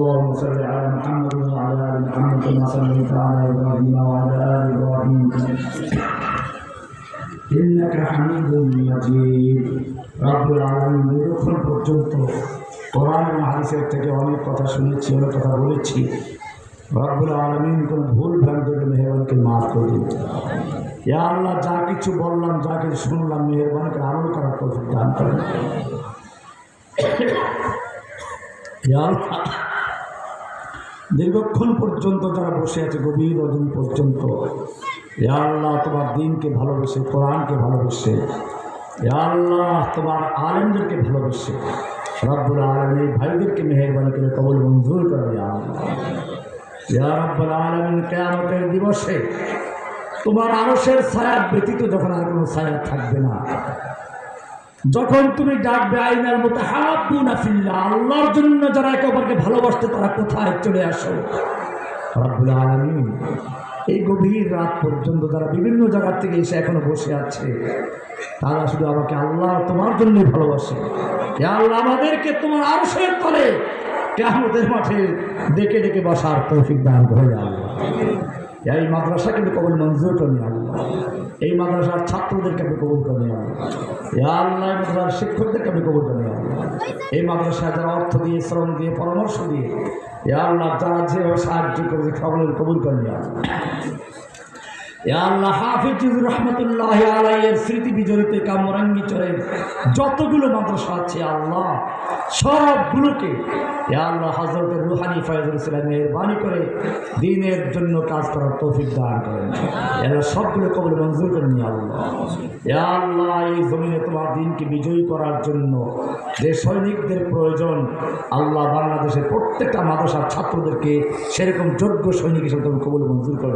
اللهم صل على محمد وعلى ال محمد كما صليت على ابراهيم وعلى ال ابراهيم إنك حميد مجيد رب العالمين দীর্ঘক্ষণ পর্যন্ত কোরআন এবং হাদিসের থেকে অনেক কথা শুনেছি অনেক কথা বলেছি রব্বুল আলমিন কোনো ভুল ভ্রান্তিকে মেহরবানকে মাফ করে দিন ইয়া আল্লাহ যা কিছু বললাম যা কিছু শুনলাম মেহরবানকে আমল করার তৌফিক দান করেন ইয়া আল্লাহ, দীর্ঘক্ষণ পর্যন্ত যারা বসে আছে, গভীর অদিন পর্যন্ত। আল্লাহ, তোমার দিনকে ভালোবেসে, কোরআনকে ভালোবেসে। আল্লাহ, তোমার আলেমদেরকে ভালোবেসে। রব্বুল আলমী ভাইদেরকে মেহরবানি করে কবল মঞ্জুর করে রব্বুল আলমিন, কেয়ামতের দিবসে তোমার আরসের ছায়া ব্যতীত যখন আর কোনো ছায়া থাকবে না। যখন তুমি ডাকবে আইনার মতো হাবু না ফিল্লা আল্লাহর জন্য যারা একে অপরকে ভালোবাসতে, তারা কোথায় চলে আসো? এই গভীর রাত পর্যন্ত যারা বিভিন্ন জায়গার থেকে এসে এখনও বসে আছে, তারা শুধু আমাকে আল্লাহ তোমার জন্যই ভালোবাসে। আল্লাহ, আমাদেরকে তোমার আরশের তলে কেমতের মাঠে ডেকে ডেকে বসার তৌফিক দান করে আল্লাহ। এই মাদ্রাসাকে আপনি কবল মঞ্জুর করেন আল্লাহ এই মাদ্রাসার ছাত্রদেরকে আপনি কবুল করেন আল্লাহ আল্লাহ মাদ্রাসার শিক্ষকদেরকে আপনি কবুল করেন এই মাদ্রাসায় যারা অর্থ দিয়ে, শ্রম দিয়ে, পরামর্শ দিয়ে আল্লাহ যারা যেভাবে সাহায্য করেছে, সকলের কবুল করেন আল্লাহ আল্লাহ হাফিজুর রহমতুল্লাহ স্মৃতি বিজড়িত যতগুলো আছে, আল্লাহ সবগুলোকে আল্লাহ ইসলাম মেহরবানি করে দিনের জন্য কাজ করার তৌফিক দান করেন। এরা সবগুলো কবল মঞ্জুর করেন আল্লাহ। আল্লাহ এই জমিনে তোমার দিনকে বিজয়ী করার জন্য যে সৈনিকদের প্রয়োজন, আল্লাহ বাংলাদেশের প্রত্যেকটা মাদ্রাসার ছাত্রদেরকে সেরকম যোগ্য সৈনিক হিসেবে তুমি কবল মঞ্জুর করে